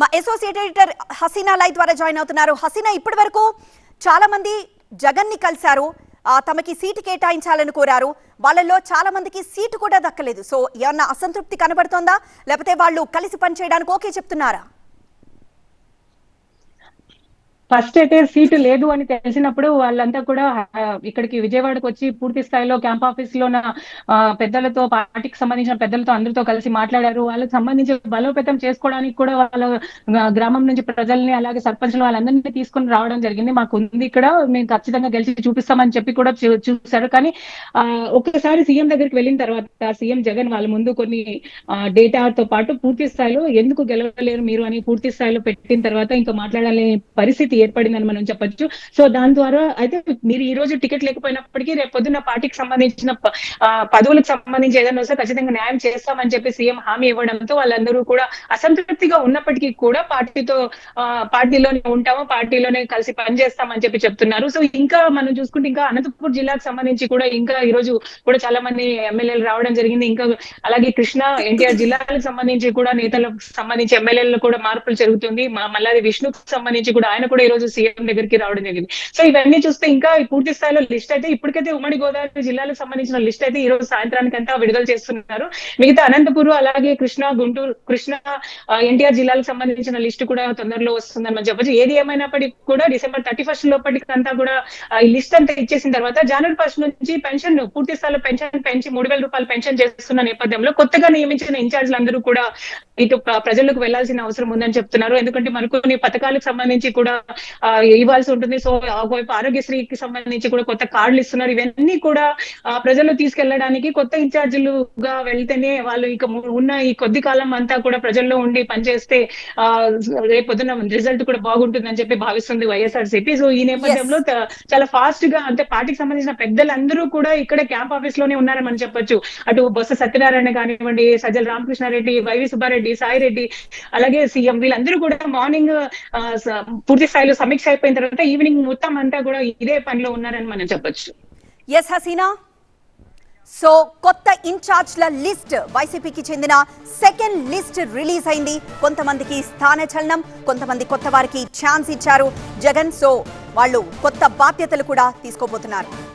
మా associate editor Hasina లై ద్వారా జాయిన్ అవుతున్నారు. హసీనా ఇప్పటి వరకు చాలా మంది జగన్ని కలిశారు తమకి సీటు కేటాయించాలని కోరారు. వాళ్ళల్లో చాలా మందికి సీటు కూడా దక్కలేదు. సో ఏమన్నా అసంతృప్తి కనబడుతోందా? లేకపోతే వాళ్ళు కలిసి పనిచేయడానికి ఓకే చెప్తున్నారా? ఫస్ట్ అయితే సీటు లేదు అని తెలిసినప్పుడు వాళ్ళంతా కూడా ఇక్కడికి విజయవాడకు వచ్చి పూర్తి స్థాయిలో క్యాంప్ ఆఫీస్లో ఉన్న పెద్దలతో పార్టీకి సంబంధించిన పెద్దలతో అందరితో కలిసి మాట్లాడారు. వాళ్ళకి సంబంధించి బలోపేతం చేసుకోవడానికి కూడా వాళ్ళ గ్రామం నుంచి ప్రజల్ని అలాగే సర్పంచ్లు వాళ్ళందరినీ తీసుకొని రావడం జరిగింది. మాకు ఉంది ఇక్కడ. మేము ఖచ్చితంగా గెలిచి చూపిస్తామని చెప్పి కూడా చూ- చూశారు. కానీ ఆ ఒక్కసారి సీఎం దగ్గరికి వెళ్ళిన తర్వాత సీఎం జగన్ వాళ్ళ ముందు కొన్ని డేటాతో పాటు పూర్తి స్థాయిలో ఎందుకు గెలవలేరు మీరు అని పూర్తి స్థాయిలో పెట్టిన తర్వాత ఇంకా మాట్లాడాలనే పరిస్థితి ఏర్పడిందని మనం చెప్పొచ్చు. సో దాని ద్వారా అయితే మీరు ఈ రోజు టికెట్ లేకపోయినప్పటికీ రేపు పార్టీకి సంబంధించిన ప- ఆ, పదవులకు సంబంధించి ఏదైనా వస్తే ఖచ్చితంగా న్యాయం చేస్తామని చెప్పి సీఎం హామీ ఇవ్వడంతో వాళ్ళందరూ కూడా అసంతృప్తిగా ఉన్నప్పటికీ కూడా పార్టీతో ఆ, పార్టీలోనే ఉంటాము పార్టీలోనే కలిసి పనిచేస్తామని చెప్పి చెప్తున్నారు. సో ఇంకా మనం చూసుకుంటే ఇంకా అనంతపూర్ జిల్లాకు సంబంధించి కూడా ఇంకా ఈ రోజు కూడా చాలా మంది ఎమ్మెల్యేలు రావడం జరిగింది. ఇంకా అలాగే కృష్ణ ఎన్టీఆర్ జిల్లాలకు సంబంధించి కూడా నేతలకు సంబంధించి ఎమ్మెల్యేలు కూడా మార్పులు జరుగుతుంది. మా- మల్లాది విష్ణుకు సంబంధించి కూడా ఆయన కూడా ఈ రోజు సీఎం దగ్గరికి రావడం జరిగింది. సో ఇవన్నీ చూస్తే ఇంకా పూర్తి స్థాయిలో లిస్ట్ అయితే ఇప్పటికైతే ఉమ్మడి గోదావరి జిల్లాలకు సంబంధించిన లిస్ట్ అయితే ఈ రోజు సాయంత్రానికి అంతా విడుదల చేస్తున్నారు. మిగతా అనంతపురం అలాగే కృష్ణ గుంటూరు కృష్ణా ఎన్టీఆర్ జిల్లాలకు సంబంధించిన లిస్ట్ కూడా తొందరలో వస్తుందని మనం చెప్పొచ్చు. ఏది ఏమైనప్పటికీ కూడా డిసెంబర్ థర్టీ ఫస్ట్ లోపటికి అంతా కూడా ఈ లిస్ట్ అంతా ఇచ్చేసిన తర్వాత జనవరి ఫస్ట్ నుంచి పెన్షన్ పూర్తి స్థాయిలో పెన్షన్ పెంచి మూడు వేల రూపాయలు పెన్షన్ చేస్తున్న నేపథ్యంలో కొత్తగా నియమించిన ఇన్ఛార్జ్లు అందరూ కూడా ఇటు ప్ర- ప్రజలకు వెళ్ళాల్సిన అవసరం ఉందని చెప్తున్నారు. ఎందుకంటే మరికొన్ని పథకాలకు సంబంధించి కూడా ఇవ్వాల్సి ఉంటుంది. సో ఒకవైపు ఆరోగ్యశ్రీకి సంబంధించి కూడా కొత్త కార్డులు ఇస్తున్నారు. ఇవన్నీ కూడా ఆ, ప్రజలు తీసుకెళ్ళడానికి కొత్త ఇన్ఛార్జీలుగా వెళ్తేనే వాళ్ళు ఇక ఉన్న ఈ కొద్ది కాలం అంతా కూడా ప్రజల్లో ఉండి పనిచేస్తే ఆ రేపు పొద్దున రిజల్ట్ కూడా బాగుంటుందని చెప్పి భావిస్తుంది వైఎస్ఆర్సీపీ. సో ఈ నేపథ్యంలో చాలా ఫాస్ట్గా అంటే పార్టీకి సంబంధించిన పెద్దలందరూ కూడా ఇక్కడ క్యాంప్ ఆఫీస్లోనే ఉన్నారని మనం చెప్పొచ్చు. అటు బొత్స సత్యనారాయణ కానివ్వండి సజ్జల రామకృష్ణారెడ్డి వైవి సుబ్బారెడ్డి సాయి రెడ్డి అలాగే సీఎం వీళ్ళందరూ కూడా మార్నింగ్ పూర్తి స్థాయిలో సమీక్ష అయిపోయిన తర్వాత ఈవినింగ్ మొత్తం అంతా కూడా ఇదే పనిలో ఉన్నారని మనం చెప్పొచ్చు. ఎస్ హసీనా సో కొత్త ఇన్ఛార్జ్ల లిస్ట్ వైసీపీకి చెందిన సెకండ్ లిస్ట్ రిలీజ్ అయింది. కొంతమందికి స్థానచలనం కొంతమంది కొత్త వారికి ఛాన్స్ ఇచ్చారు జగన్. సో వాళ్ళు కొత్త బాధ్యతలు కూడా తీసుకోబోతున్నారు.